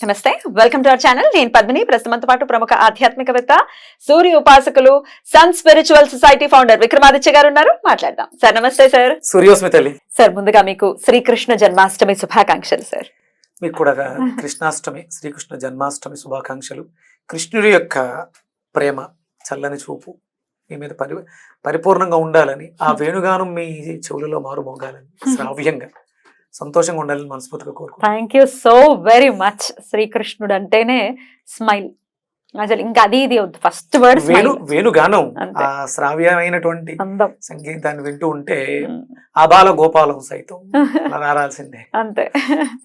నమస్తే. Welcome to our channel నేను పద్మిని. ప్రస్తుతంతో పాటు ప్రముఖ ఆధ్యాత్మికవేత్త సూర్య ఉపాసకులు sun spiritual society founder Vikramaditya గారు ఉన్నారు మాట్లాడదాం. సార్ నమస్తే సార్. సూర్యోస్మి తల్లి సార్ ముందుగా మీకు శ్రీకృష్ణ జన్మాష్టమి శుభాకాంక్షలు సార్. మీకు కూడా కృష్ణాష్టమి శ్రీకృష్ణ జన్మాష్టమి శుభాకాంక్షలు. కృష్ణుడి యొక్క ప్రేమ చల్లని చూపు మీ మీద పరి పరిపూర్ణంగా ఉండాలని ఆ వేణుగానం మీ చెవులలో మారు మోగాలని శ్రావ్యంగా. సంతోషంగా ఉండాలని మనస్ఫూర్తిగా కోరుకుంటున్నాను. Thank you so very much శ్రీకృష్ణుడు అంటేనే స్మైల్ అసలు ఇంకా అది ఇది వద్దు ఫస్ట్ వర్డ్ వేణు వేణుగానం. ఆ శ్రావ్యమైనటువంటి సంగీతాన్ని వింటూ ఉంటే ఆబాల గోపాలం సైతం రారాల్సిందే. అంతే.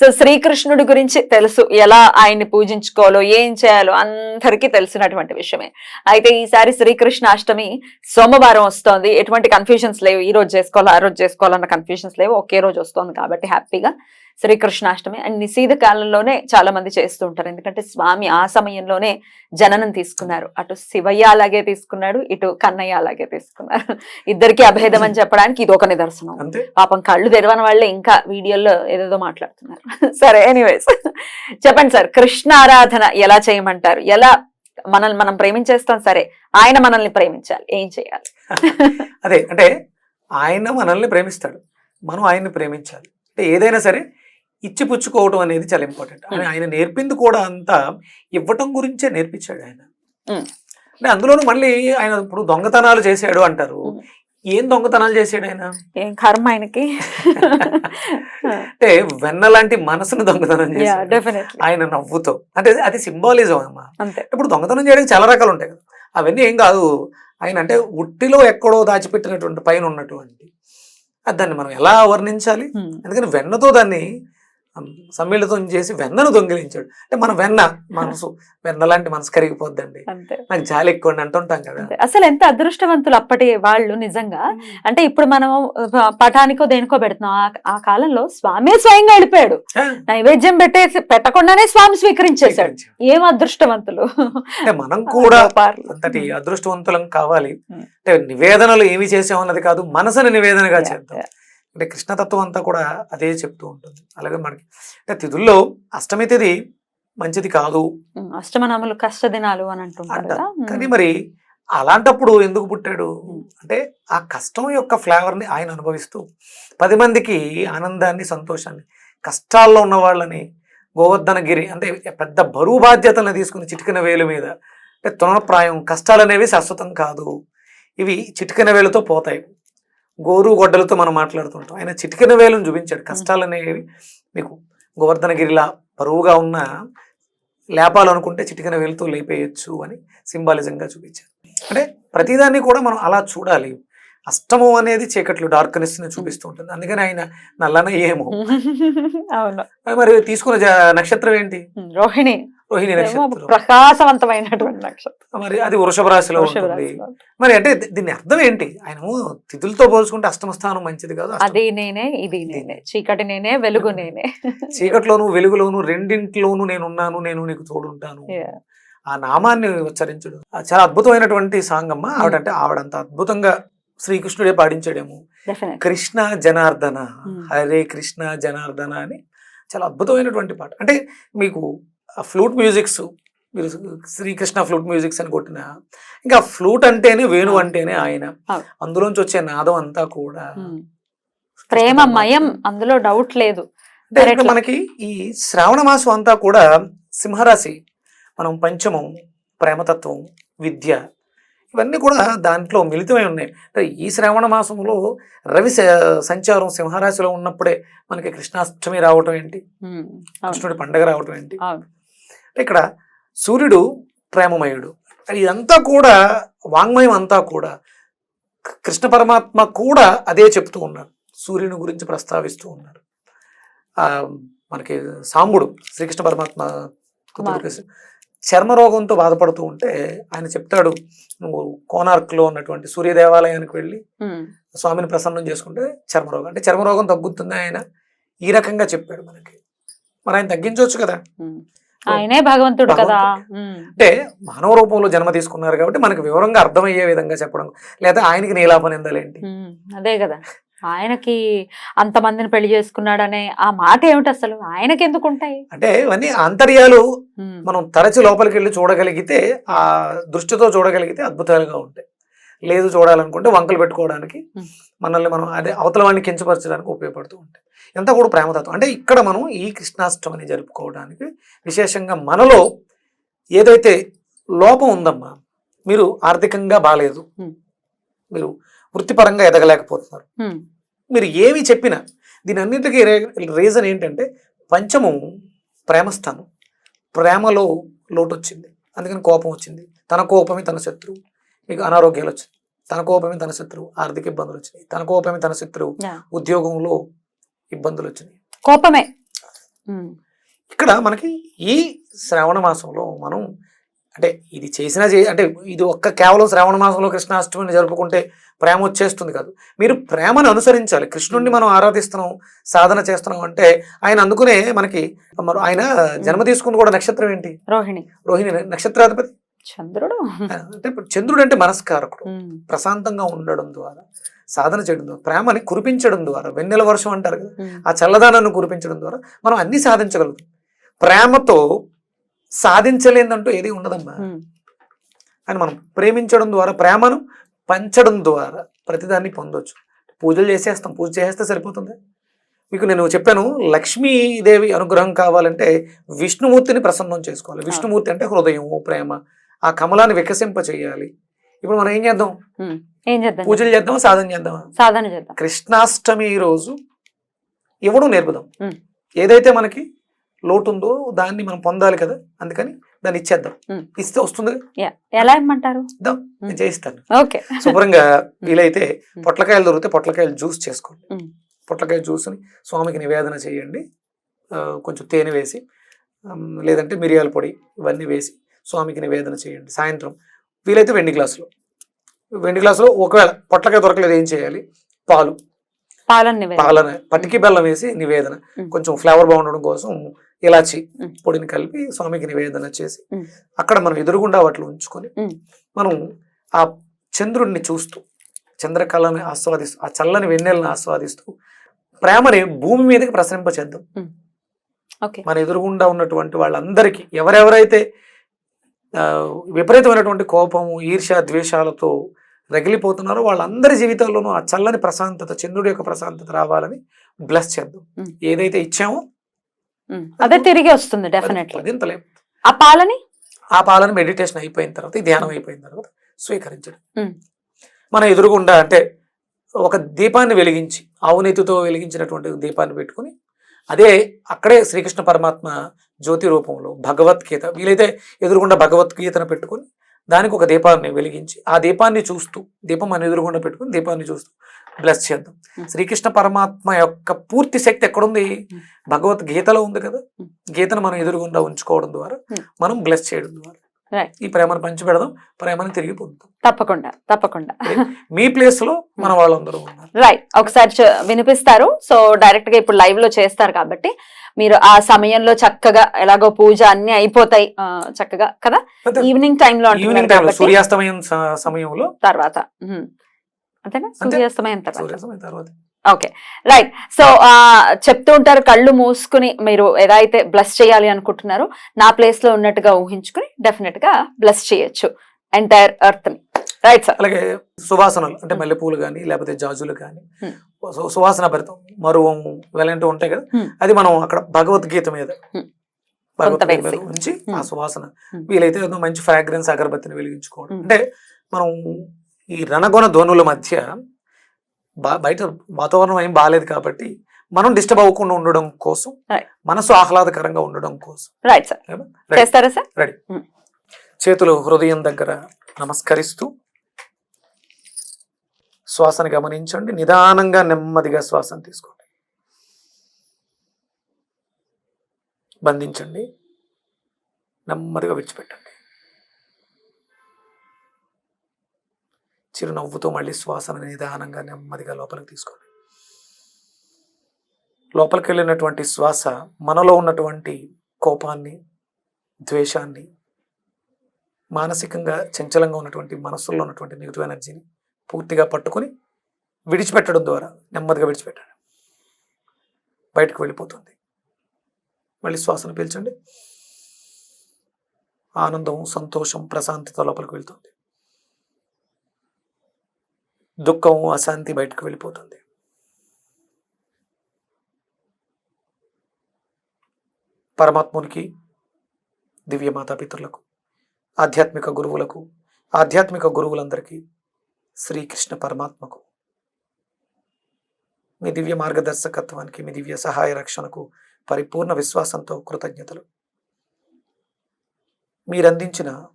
సో శ్రీకృష్ణుడి గురించి తెలుసు. ఎలా ఆయన్ని పూజించుకోవాలో ఏం చేయాలో అందరికీ తెలిసినటువంటి విషయమే. అయితే ఈసారి శ్రీకృష్ణ అష్టమి సోమవారం వస్తోంది. ఎటువంటి కన్ఫ్యూజన్స్ లేవు. ఈ రోజు చేసుకోవాలో ఆ రోజు చేసుకోవాలన్న కన్ఫ్యూజన్స్ లేవు. ఒకే రోజు వస్తోంది కాబట్టి హ్యాపీగా. శ్రీకృష్ణాష్టమి అండ్ నిశీధ కాలంలోనే చాలా మంది చేస్తూ ఉంటారు. ఎందుకంటే స్వామి ఆ సమయంలోనే జననం తీసుకున్నారు. అటు శివయ్య అలాగే తీసుకున్నాడు ఇటు కన్నయ్య అలాగే తీసుకున్నారు. ఇద్దరికి అభేదం అని చెప్పడానికి ఇది ఒక నిదర్శనం. పాపం కళ్ళు తెరవని వాళ్ళే ఇంకా వీడియోలో ఏదేదో మాట్లాడుతున్నారు. సరే ఎనీవేస్ చెప్పండి సార్ కృష్ణ ఆరాధన ఎలా చేయమంటారు? ఎలా మనల్ని మనం ప్రేమించేస్తాం? సరే ఆయన మనల్ని ప్రేమించాలి. ఏం చేయాలి? అదే అంటే ఆయన మనల్ని ప్రేమిస్తాడు. మనం ఆయన్ని ప్రేమించాలి. అంటే ఏదైనా సరే ఇచ్చి పుచ్చుకోవడం అనేది చాలా ఇంపార్టెంట్. ఆయన నేర్పింది కూడా అంతా ఇవ్వటం గురించే నేర్పించాడు ఆయన. అంటే అందులోనూ మళ్ళీ ఆయన ఇప్పుడు దొంగతనాలు చేశాడు అంటారు. ఏం దొంగతనాలు చేశాడు ఆయన? ఏం కర్మ ఆయనకి? అంటే వెన్న లాంటి మనసును దొంగతనం చేశాడు. ఆయన నవ్వుతో. అంటే అది సింబాలిజం అమ్మా ఇప్పుడు దొంగతనం చేయడానికి చాలా రకాలు ఉంటాయి కదా. అవన్నీ ఏం కాదు. ఆయన అంటే ఉట్టిలో ఎక్కడో దాచిపెట్టినటువంటి పైన ఉన్నటువంటి. అది దాన్ని మనం ఎలా వర్ణించాలి. అందుకని వెన్నతో దాన్ని సమ్మిళితం చేసి వెన్నను దొంగిలించాడు. అంటే మన వెన్న మనసు వెన్న లాంటి మనసు కరిగిపోద్దండి. నాకు జాలి ఎక్కువ అంటుంటాం కదా. అసలు ఎంత అదృష్టవంతులు అప్పటి వాళ్ళు నిజంగా. అంటే ఇప్పుడు మనం పటానికో దేనికో పెడుతున్నాం. ఆ- ఆ కాలంలో స్వామి స్వయంగా వెళ్ళిపోయాడు. నైవేద్యం పెట్టేసి పెట్టకుండానే స్వామి స్వీకరించేశాడు. ఏం అదృష్టవంతులు? అంటే మనం కూడా. అంతటి అదృష్టవంతులం కావాలి. అంటే నివేదనలు ఏమి చేసామన్నది కాదు మనసుని నివేదనగా చేద్దాం. అంటే కృష్ణతత్వం అంతా కూడా అదే చెప్తూ ఉంటుంది. అలాగే మనకి అంటే తిథుల్లో అష్టమి తిథి మంచిది కాదు. అష్టమనములు కష్ట దినాలు అని అంటుంటారు ఉమ్. కానీ మరి అలాంటప్పుడు ఎందుకు పుట్టాడు. అంటే ఆ కష్టం యొక్క ఫ్లేవర్ని ఆయన అనుభవిస్తూ పది మందికి ఆనందాన్ని సంతోషాన్ని కష్టాల్లో ఉన్న వాళ్ళని గోవర్ధనగిరి అంటే పెద్ద బరువు బాధ్యతలను తీసుకుని చిటికిన వేలు మీద అంటే తృణప్రాయం కష్టాలు అనేవి శాశ్వతం కాదు. ఇవి చిటికిన వేలుతో పోతాయి. గోరు గొడ్డలతో మనం మాట్లాడుతుంటాం. ఆయన చిటికిన వేలును చూపించాడు. కష్టాలు అనేవి మీకు గోవర్ధనగిరిలా బరువుగా ఉన్న లేపాలనుకుంటే చిటికిన వేలుతో లేపేయచ్చు అని సింబాలిజంగా చూపించారు అంటే ప్రతిదాన్ని కూడా మనం అలా చూడాలి. అష్టము అనేది చీకట్లు డార్క్నెస్ని చూపిస్తూ ఉంటుంది. అందుకని ఆయన నల్లన ఏమో మరి తీసుకున్న నక్షత్రం ఏంటి? రోహిణి. రోహిణి నక్షత్రం. ప్రకాశవంతమైనటువంటి నక్షత్రం. మరి అది వృషభ రాశిలో ఉంటుంది. మరి అంటే దీని అర్థం ఏంటి? ఆయన తిథులతో పోల్చుకుంటే అష్టమ స్థానం మంచిది కాదు అది నేనే ఇది నేనే. చీకటి నేనే వెలుగు నేనే. చీకట్లోను వెలుగులోను రెండింటిలోను నేను ఉన్నాను నేను నీకు తోడుంటాను. ఆ నామాన్ని ఉచ్చరించడం. చాలా అద్భుతమైనటువంటి సాంగ్ అమ్మ ఆవిడంటే ఆవిడంత అద్భుతంగా శ్రీకృష్ణుడే పాడించాడేమో. కృష్ణ జనార్దన Hmm. హరే కృష్ణ జనార్దన అని చాలా అద్భుతమైనటువంటి పాట. అంటే మీకు ఫ్లూట్ మ్యూజిక్స్ మీరు శ్రీకృష్ణ ఫ్లూట్ మ్యూజిక్స్ అని కొట్టిన ఇంకా ఫ్లూట్ అంటేనే వేణు. అంటేనే ఆయన. అందులోంచి వచ్చే నాదం అంతా కూడా ఉమ్. ప్రేమమయం అందులో డౌట్ లేదు అంటే? మనకి ఈ శ్రావణ మాసం అంతా కూడా సింహరాశి మనం పంచమం ప్రేమతత్వం విద్య ఇవన్నీ కూడా దాంట్లో మిళితమై ఉన్నాయి అంటే ఈ శ్రావణ మాసంలో రవి సంచారం సింహరాశిలో ఉన్నప్పుడే మనకి కృష్ణాష్టమి రావటం ఏంటి కృష్ణుడి పండగ రావటం ఏంటి. అంటే ఇక్కడ సూర్యుడు ప్రేమమయుడు. ఇదంతా కూడా వాంగ్మయం అంతా కూడా కృష్ణ పరమాత్మ కూడా అదే చెప్తూ ఉన్నాడు సూర్యుని గురించి ప్రస్తావిస్తూ ఉన్నాడు ఆ మనకి సాంబుడు శ్రీకృష్ణ పరమాత్మ కుమారుడు. చర్మ రోగంతో బాధపడుతూ ఉంటే ఆయన చెప్తాడు నువ్వు కోనార్క్లో ఉన్నటువంటి సూర్య దేవాలయానికి వెళ్ళి స్వామిని ప్రసన్నం చేసుకుంటే చర్మరోగం. అంటే చర్మరోగం తగ్గుతుంది ఆయన ఈ రకంగా చెప్పాడు మనకి. మరి ఆయన తగ్గించవచ్చు కదా. ఆయనే భగవంతుడు కదా. అంటే మానవ రూపంలో జన్మ తీసుకున్నారు కాబట్టి మనకు వివరంగా అర్థమయ్యే విధంగా చెప్పడం లేదా ఆయనకి నీలాపం ఎందలేంటి అదే కదా. ఆయనకి అంతమందిని పెళ్ళి చేసుకున్నాడనే ఆ మాట ఏమిటి అసలు? ఆయనకి ఎందుకు ఉంటాయి? అంటే ఇవన్నీ ఆంతర్యాలు మనం తరచి లోపలికి వెళ్ళి చూడగలిగితే ఆ దృష్టితో చూడగలిగితే అద్భుతాలుగా ఉంటాయి. లేదు చూడాలనుకుంటే వంకలు పెట్టుకోవడానికి. మనల్ని మనం అదే అవతల వాడిని కించపరచడానికి ఉపయోగపడుతూ ఉంటాయి ఎంత కూడా ప్రేమతత్వం. అంటే ఇక్కడ మనం ఈ కృష్ణాష్టమిని జరుపుకోవడానికి విశేషంగా మనలో ఏదైతే లోపం ఉందమ్మా మీరు ఆర్థికంగా బాగాలేదు. మీరు వృత్తిపరంగా ఎదగలేకపోతున్నారు. మీరు ఏమి చెప్పినా దీని అన్నింటికీ రీజన్ ఏంటంటే పంచమం ప్రేమస్థానం. ప్రేమలో లోటు వచ్చింది అందుకని కోపం వచ్చింది. తన కోపమే తన శత్రువు. మీకు అనారోగ్యాలు వచ్చింది తన కోపమే తన శత్రువు ఆర్థిక ఇబ్బందులు వచ్చినాయి. తన కోపమే తన శత్రువు. ఉద్యోగంలో ఇబ్బందులు వచ్చినాయి. కోపమే. ఇక్కడ మనకి ఈ శ్రావణ మాసంలో మనం అంటే ఇది చేసినా చే అంటే ఇది ఒక్క కేవలం శ్రావణ మాసంలో కృష్ణాష్టమిని జరుపుకుంటే ప్రేమ వచ్చేస్తుంది కాదు. మీరు ప్రేమను అనుసరించాలి. కృష్ణుడిని మనం ఆరాధిస్తున్నాం సాధన చేస్తున్నాం అంటే ఆయన అందుకునే మనకి ఆయన జన్మ తీసుకుంది కూడా నక్షత్రం ఏంటి? రోహిణి. రోహిణి నక్షత్రాధిపతి? చంద్రుడు? అంటే ఇప్పుడు చంద్రుడు అంటే మనస్కారకుడు ప్రశాంతంగా ఉండడం ద్వారా సాధన చేయడం ద్వారా ప్రేమని కురిపించడం ద్వారా వెన్నెల వర్షం అంటారు కదా ఆ చల్లదానాన్ని కురిపించడం ద్వారా మనం అన్ని సాధించగలుగుతాం. ప్రేమతో సాధించలేదంటూ ఏది ఉండదమ్మా. అని మనం ప్రేమించడం ద్వారా ప్రేమను పంచడం ద్వారా ప్రతిదాన్ని పొందొచ్చు. పూజలు చేసేస్తాం. పూజ చేస్తే సరిపోతుంది? మీకు నేను చెప్పాను లక్ష్మీదేవి అనుగ్రహం కావాలంటే విష్ణుమూర్తిని ప్రసన్నం చేసుకోవాలి. విష్ణుమూర్తి అంటే హృదయము ప్రేమ. ఆ కమలాన్ని వికసింప చేయాలి. ఇప్పుడు మనం ఏం చేద్దాం. ఏం చేద్దాం? పూజలు చేద్దామా? సాధన చేద్దామా? సాధన చేద్దాం. కృష్ణాష్టమి రోజు ఇవ్వడం నేర్పుదాం. ఏదైతే మనకి లోటు ఉందో దాన్ని మనం పొందాలి కదా? అందుకని దాన్ని ఇచ్చేద్దాం. ఇస్తే వస్తుంది. ఎలా ఇమ్మంటారు? ఇద్దాం. ఉమ్. నేను చేయిస్తాను. ఓకే. శుభ్రంగా వీలైతే. పొట్లకాయలు దొరికితే పొట్లకాయలు జ్యూస్ చేసుకోండి. పొట్లకాయ జ్యూస్ని స్వామికి నివేదన చేయండి. కొంచెం తేనె వేసి లేదంటే మిరియాల పొడి ఇవన్నీ వేసి స్వామికి నివేదన చేయండి సాయంత్రం వీలైతే వెండి గ్లాసులో వెండి గ్లాసులో ఒకవేళ పొట్లకాయ దొరకలేదు ఏం చేయాలి పాలు పాలన పటికి బెల్లం వేసి నివేదన. కొంచెం ఫ్లేవర్ బాగుండడం కోసం ఇలాచి. పొడిని కలిపి స్వామికి నివేదన చేసి. అక్కడ మనం ఎదురుగుండా వాటిలో ఉంచుకొని. మనం ఆ చంద్రుడిని చూస్తూ చంద్రకళని ఆస్వాదిస్తూ ఆ చల్లని వెన్నెలను ఆస్వాదిస్తూ ప్రేమని భూమి మీదకి ప్రసరింపచేద్దాం మన ఎదురుగుండా ఉన్నటువంటి వాళ్ళందరికీ ఎవరెవరైతే విపరీతమైనటువంటి కోపము ఈర్ష్య ద్వేషాలతో రగిలిపోతున్నారో వాళ్ళందరి జీవితాల్లోనూ ఆ చల్లని ప్రశాంతత చంద్రుడి యొక్క ప్రశాంతత రావాలని బ్లెస్ చేద్దాం. ఏదైతే ఇచ్చామో. అదే తిరిగి వస్తుంది డెఫినెట్లీ ఆ పాలని ఆ పాలన మెడిటేషన్ అయిపోయిన తర్వాత ధ్యానం అయిపోయిన తర్వాత స్వీకరించడం. మన ఎదురుగుండా అంటే ఒక దీపాన్ని వెలిగించి ఆవునెత్తితో వెలిగించినటువంటి దీపాన్ని పెట్టుకుని అదే అక్కడే శ్రీకృష్ణ పరమాత్మ జ్యోతి రూపంలో భగవద్గీత వీలైతే ఎదురుగుండా భగవద్గీతను పెట్టుకుని దానికి ఒక దీపాన్ని వెలిగించి ఆ దీపాన్ని చూస్తూ దీపం మన ఎదురుగుండా పెట్టుకుని దీపాన్ని చూస్తూ బ్లెస్ చేద్దాం. Hmm. శ్రీకృష్ణ పరమాత్మ యొక్క పూర్తి శక్తి ఎక్కడుంది? Hmm. భగవద్గీతలో ఉంది కదా. Hmm. గీతను మనం ఎదురుగుండా ఉంచుకోవడం ద్వారా. మనం బ్లెస్ చేయడం ద్వారా. ఈ ప్రేమను పంచిపెడదాం. ప్రేమను తిరిగి పొందుతాం. తప్పకుండా తప్పకుండా. మీ ప్లేస్లో మన వాళ్ళందరూ ఉన్నారు. రైట్ ఒకసారి వినిపిస్తారు. సో డైరెక్ట్గా ఇప్పుడు లైవ్లో చేస్తారు కాబట్టి మీరు ఆ సమయంలో చక్కగా ఎలాగో పూజ అన్ని అయిపోతాయి. చక్కగా కదా. ఈవినింగ్ ఈవినింగ్ టైంలో కాబట్టి సూర్యాస్తమయం సమయంలో తర్వాత. అంతేనా? అంతే. సూర్యాస్తమయం తర్వాత. ఓకే. రైట్ సో ఆ చెప్తూ ఉంటారు కళ్ళు మూసుకుని మీరు ఏదైతే బ్లస్ చేయాలి అనుకుంటున్నారో నా ప్లేస్లో ఉన్నట్టుగా ఊహించుకుని డెఫినెట్గా బ్లస్ చేయొచ్చు. ఎంటైర్ ఎర్త్ని. రైట్ సార్ అలాగే సువాసనలు అంటే మల్లెపూలు కానీ లేకపోతే జాజులు కానీ Hmm. సువాసన భరితం మరువం ఇలాంటివి ఉంటాయి కదా Hmm. అది మనం అక్కడ భగవద్గీత మీద Hmm. భగవద్గీత. ఉంచి ఆ. సువాసన. వీలైతే ఏదో మంచి ఫ్రాగ్రెన్స్ అగరబత్తిని వెలిగించుకోవడం. అంటే మనం ఈ రణగొన ధ్వనుల మధ్య బయట వాతావరణం ఏం బాగాలేదు కాబట్టి మనం డిస్టర్బ్ అవ్వకుండా ఉండడం కోసం. మనసు ఆహ్లాదకరంగా ఉండడం కోసం రైట్. చేస్తారా సార్ రెడీ చేతులు హృదయం దగ్గర నమస్కరిస్తూ శ్వాసను గమనించండి. నిదానంగా నెమ్మదిగా శ్వాసను తీసుకోండి. బంధించండి. నెమ్మదిగా విడిచిపెట్టండి. చిరునవ్వుతో మళ్ళీ శ్వాసను నిదానంగా నెమ్మదిగా లోపలికి తీసుకోండి. లోపలికి వెళ్ళినటువంటి శ్వాస మనలో ఉన్నటువంటి కోపాన్ని ద్వేషాన్ని మానసికంగా చంచలంగా ఉన్నటువంటి మనసుల్లో ఉన్నటువంటి నెగిటివ్ ఎనర్జీని పూర్తిగా పట్టుకొని విడిచిపెట్టడం ద్వారా నెమ్మదిగా విడిచిపెట్టండి బయటకు వెళ్ళిపోతుంది. మళ్ళీ శ్వాసను పీల్చండి. ఆనందం సంతోషం ప్రశాంతత లోపలికి వెళ్తుంది. దుఃఖం అశాంతి బయటకు వెళ్ళిపోతుంది. పరమాత్మునికి దివ్య మాతాపితరులకు ఆధ్యాత్మిక గురువులకు ఆధ్యాత్మిక గురువులందరికీ శ్రీకృష్ణ పరమాత్మకు. మీ దివ్య మార్గదర్శకత్వానికి మీ దివ్య సహాయ రక్షణకు పరిపూర్ణ విశ్వాసంతో కృతజ్ఞతలు. మీరందించిన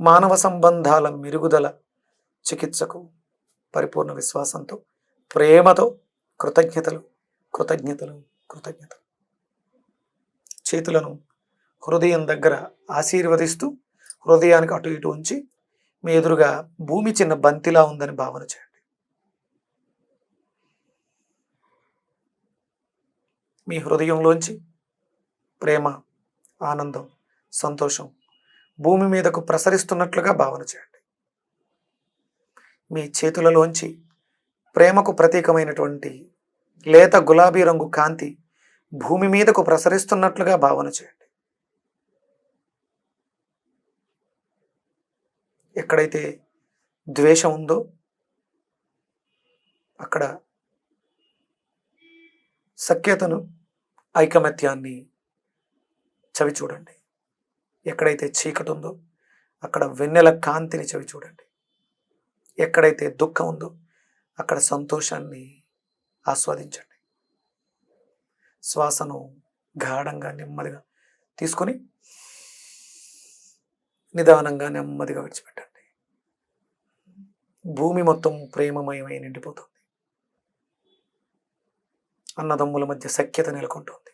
మానవ సంబంధాల మెరుగుదల చికిత్సకు పరిపూర్ణ విశ్వాసంతో ప్రేమతో కృతజ్ఞతలు కృతజ్ఞతలు కృతజ్ఞతలు. చేతులను హృదయం దగ్గర ఆశీర్వదిస్తూ హృదయానికి అటు ఇటు ఉంచి మీ ఎదురుగా భూమి చిన్న బంతిలా ఉందని భావన చేయండి. మీ హృదయంలోంచి ప్రేమ ఆనందం సంతోషం భూమి మీదకు ప్రసరిస్తున్నట్లుగా భావన చేయండి. మీ చేతులలోంచి ప్రేమకు ప్రతీకమైనటువంటి లేత గులాబీ రంగు కాంతి భూమి మీదకు ప్రసరిస్తున్నట్లుగా భావన చేయండి. ఎక్కడైతే ద్వేషం ఉందో అక్కడ సఖ్యతను ఐకమత్యాన్ని చవి చూడండి. ఎక్కడైతే చీకటి ఉందో అక్కడ వెన్నెల కాంతిని చవి చూడండి. ఎక్కడైతే దుఃఖం ఉందో అక్కడ సంతోషాన్ని ఆస్వాదించండి. శ్వాసను గాఢంగా నెమ్మదిగా తీసుకొని నిదానంగా నెమ్మదిగా విడిచిపెట్టండి. భూమి మొత్తం ప్రేమమయమై నిండిపోతుంది. అన్నదమ్ముల మధ్య సఖ్యత నెలకొంటుంది.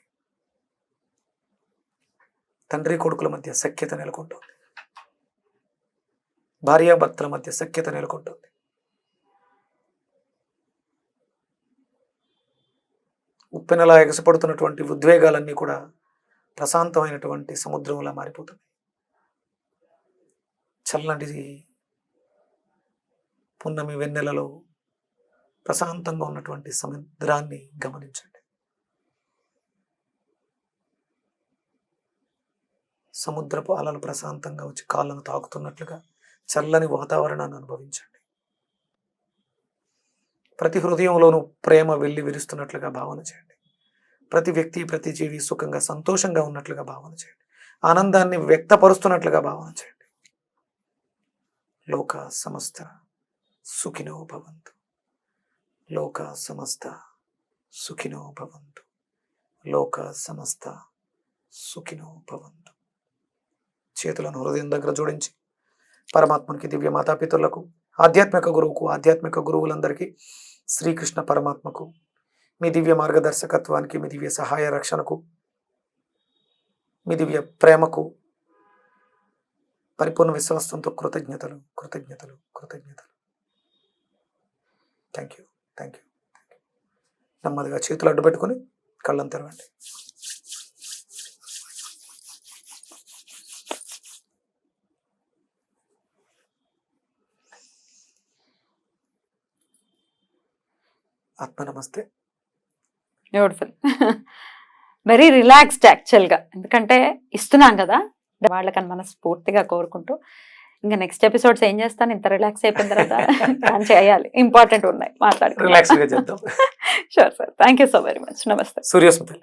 తండ్రి కొడుకుల మధ్య సఖ్యత నెలకొంటుంది. భార్యాభర్తల మధ్య సఖ్యత నెలకొంటుంది. ఉప్పెనలా ఎగసపడుతున్నటువంటి ఉద్వేగాలన్నీ కూడా ప్రశాంతమైనటువంటి సముద్రంలా మారిపోతుంది చల్లటి పున్నమి వెన్నెలలో ప్రశాంతంగా ఉన్నటువంటి సముద్రాన్ని గమనించండి. సముద్రపు అలలు ప్రశాంతంగా వచ్చి కాళ్ళను తాకుతున్నట్లుగా చల్లని వాతావరణాన్ని అనుభవించండి. ప్రతి హృదయంలోనూ ప్రేమ వెళ్ళి విరుస్తున్నట్లుగా భావన చేయండి. ప్రతి వ్యక్తి ప్రతి జీవి సుఖంగా సంతోషంగా ఉన్నట్లుగా భావన చేయండి. ఆనందాన్ని వ్యక్తపరుస్తున్నట్లుగా భావన చేయండి. లోక సమస్త సుఖినో భవంతు లోక సమస్త సుఖినో భవంతు లోక సమస్త సుఖినో భవంతు చేతులను హృదయం దగ్గర జోడించి పరమాత్మనికి దివ్య మాతాపితులకు ఆధ్యాత్మిక గురువుకు ఆధ్యాత్మిక గురువులందరికీ శ్రీకృష్ణ పరమాత్మకు మీ దివ్య మార్గదర్శకత్వానికి మీ దివ్య సహాయ రక్షణకు మీ దివ్య ప్రేమకు పరిపూర్ణ విశ్వాసంతో కృతజ్ఞతలు కృతజ్ఞతలు కృతజ్ఞతలు. థ్యాంక్ యూ థ్యాంక్ యూ నెమ్మదిగా చేతులు అడ్డు పెట్టుకొని తెరవండి. ఆత్మ నమస్తే బ్యూటిఫుల్ వెరీ రిలాక్స్డ్ యాక్చువల్గా ఎందుకంటే ఇస్తున్నాం కదా. వాళ్ళకని మనస్ఫూర్తిగా కోరుకుంటూ ఇంకా నెక్స్ట్ ఎపిసోడ్స్ ఏం చేస్తాను? ఇంత రిలాక్స్ అయిపోయిన తర్వాత కానీ చేయాలి. ఇంపార్టెంట్ ఉన్నాయి. చేద్దాం. Sure sir thank you so very much నమస్తే. సూర్యస్మతి